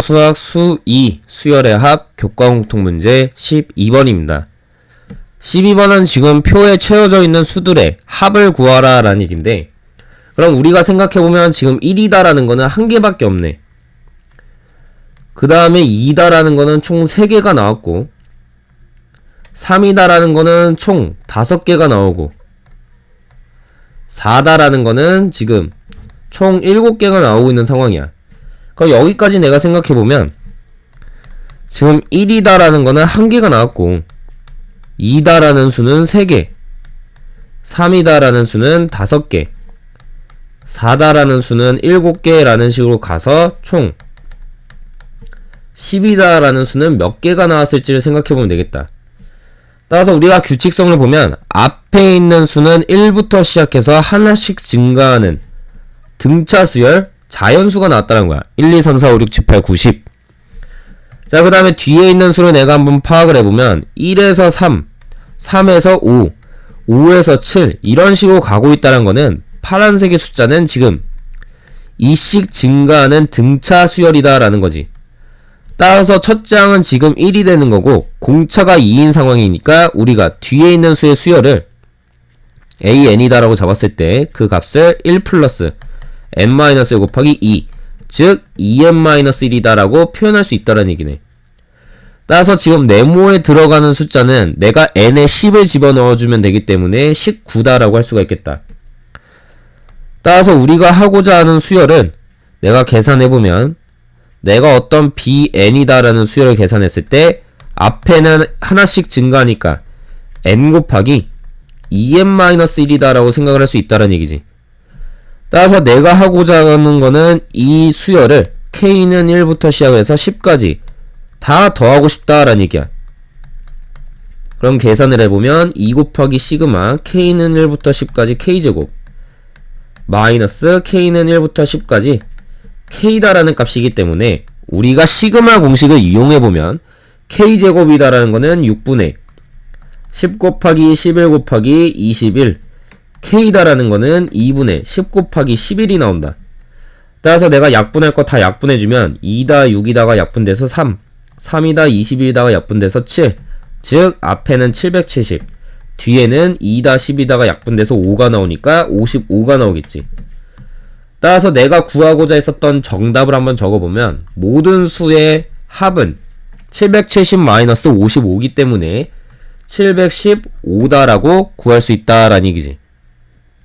수학 수 2 수열의 합 교과 공통 문제 12번입니다. 12번은 지금 표에 채워져 있는 수들의 합을 구하라 라는 얘기인데 그럼 우리가 생각해보면 지금 1이다라는 거는 한 개밖에 없네. 그 다음에 2다라는 거는 총 3개가 나왔고 3이다라는 거는 총 5개가 나오고 4다라는 거는 지금 총 7개가 나오고 있는 상황이야. 그럼 여기까지 내가 생각해보면 지금 1이다라는 거는 한 개가 나왔고 2다라는 수는 3개 3이다라는 수는 5개 4다라는 수는 7개라는 식으로 가서 총 10이다라는 수는 몇 개가 나왔을지를 생각해보면 되겠다. 따라서 우리가 규칙성을 보면 앞에 있는 수는 1부터 시작해서 하나씩 증가하는 등차 수열 자연수가 나왔다는 거야. 1, 2, 3, 4, 5, 6, 7, 8, 9, 10. 자, 그 다음에 뒤에 있는 수를 내가 한번 파악을 해보면 1에서 3, 3에서 5, 5에서 7 이런 식으로 가고 있다는 거는 파란색의 숫자는 지금 이씩 증가하는 등차 수열이다라는 거지. 따라서 첫 장은 지금 1이 되는 거고 공차가 2인 상황이니까 우리가 뒤에 있는 수의 수열을 an이다라고 잡았을 때 그 값을 1 플러스 n-1 곱하기 2, 즉 2n-1이다라고 표현할 수 있다는 얘기네. 따라서 지금 네모에 들어가는 숫자는 내가 n에 10을 집어넣어주면 되기 때문에 19다라고 할 수가 있겠다. 따라서 우리가 하고자 하는 수열은 내가 계산해보면 내가 어떤 bn이다라는 수열을 계산했을 때 앞에는 하나씩 증가하니까 n 곱하기 2n-1이다라고 생각을 할 수 있다는 얘기지. 따라서 내가 하고자 하는 거는 이 수열을 k는 1부터 시작해서 10까지 다 더하고 싶다라는 얘기야. 그럼 계산을 해보면 2 곱하기 시그마 k는 1부터 10까지 k제곱 마이너스 k는 1부터 10까지 k다라는 값이기 때문에 우리가 시그마 공식을 이용해보면 k제곱이다라는 거는 6분의 10 곱하기 11 곱하기 21 k다라는 거는 2분의 10 곱하기 11이 나온다. 따라서 내가 약분할 거 다 약분해주면 2다 6이다가 약분돼서 3 3이다 21이다가 약분돼서 7 즉 앞에는 770 뒤에는 2다 10이다가 약분돼서 5가 나오니까 55가 나오겠지. 따라서 내가 구하고자 했었던 정답을 한번 적어보면 모든 수의 합은 770-55기 때문에 715다라고 구할 수 있다라는 얘기지.